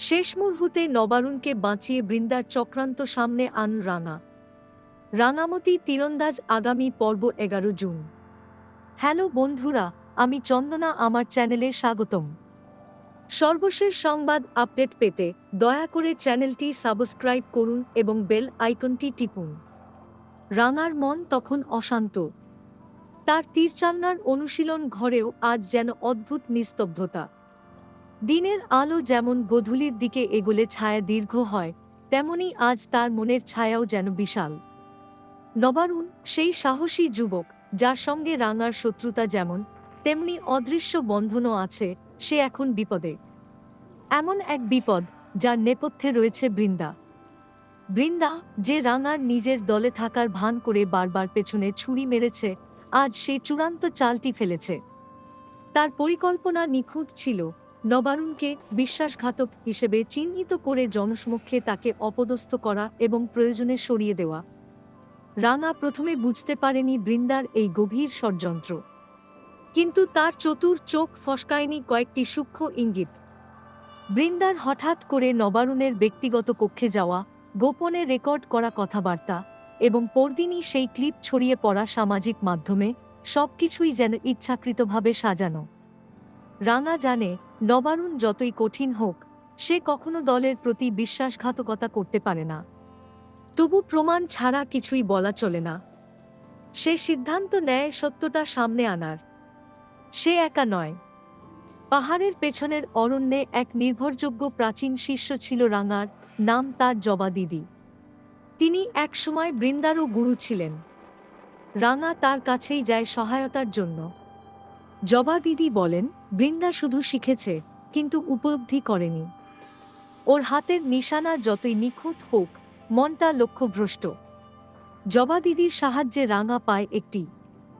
শেষ মুহূর্তে নবারুণকে বাঁচিয়ে বৃন্দার চক্রান্ত সামনে আন রাঙা রাঙামতি তীরন্দাজ আগামী পর্ব এগারো জুন। হ্যালো বন্ধুরা, আমি চন্দনা, আমার চ্যানেলে স্বাগতম। সর্বশেষ সংবাদ আপডেট পেতে দয়া করে চ্যানেলটি সাবস্ক্রাইব করুন এবং বেল আইকনটি টিপুন। রাঙার মন তখন অশান্ত। তার তীরচালনার অনুশীলন ঘরেও আজ যেন অদ্ভুত নিস্তব্ধতা। দিনের আলো যেমন গধূলির দিকে এগোলে ছায়া দীর্ঘ হয়, তেমনি আজ তার মনের ছায়াও যেন বিশাল। নবারুণ সেই সাহসী যুবক, যার সঙ্গে রাঙার শত্রুতা যেমন, তেমনি অদৃশ্য বন্ধনও আছে, সে এখন বিপদে। এমন এক বিপদ, যার নেপথ্যে রয়েছে বৃন্দা। বৃন্দা, যে রাঙার নিজের দলে থাকার ভান করে বারবার পেছনে ছুরি মেরেছে, আজ সেই চূড়ান্ত চালটি ফেলেছে। তার পরিকল্পনা নিখুঁত ছিল নবারুণকে বিশ্বাসঘাতক হিসেবে চিহ্নিত করে জনসমক্ষে তাকে অপদস্থ করা এবং প্রয়োজনে সরিয়ে দেওয়া। রাঙা প্রথমে বুঝতে পারেনি বৃন্দার এই গভীর ষড়যন্ত্র। কিন্তু তার চতুর চোখ ফসকায়নি কয়েকটি সূক্ষ্ম ইঙ্গিত। বৃন্দার হঠাৎ করে নবারুণের ব্যক্তিগত কক্ষে যাওয়া, গোপনে রেকর্ড করা কথাবার্তা এবং পরদিনই সেই ক্লিপ ছড়িয়ে পড়া সামাজিক মাধ্যমে সবকিছুই যেন ইচ্ছাকৃতভাবে সাজানো। রাঙা জানে নবারুণ যতই কঠিন হোক, সে কখনো দলের প্রতি বিশ্বাসঘাতকতা করতে পারে না। তবু প্রমাণ ছাড়া কিছুই বলা চলে না। সে সিদ্ধান্ত নেয় সত্যটা সামনে আনার। সে একা নয়। পাহাড়ের পেছনের অরণ্যে এক নির্ভরযোগ্য প্রাচীন শিষ্য ছিল রাঙার, নাম তার জবা দিদি। তিনি একসময় বৃন্দারও গুরু ছিলেন। রাঙা তার কাছেই যায় সহায়তার জন্য। জবা দিদি বলেন, বৃন্দা শুধু শিখেছে, কিন্তু উপলব্ধি করেনি। ওর হাতের নিশানা যতই নিখুঁত হোক, মনটা লক্ষ্যভ্রষ্ট। জবা দিদির সাহায্যে রাঙা পায় একটি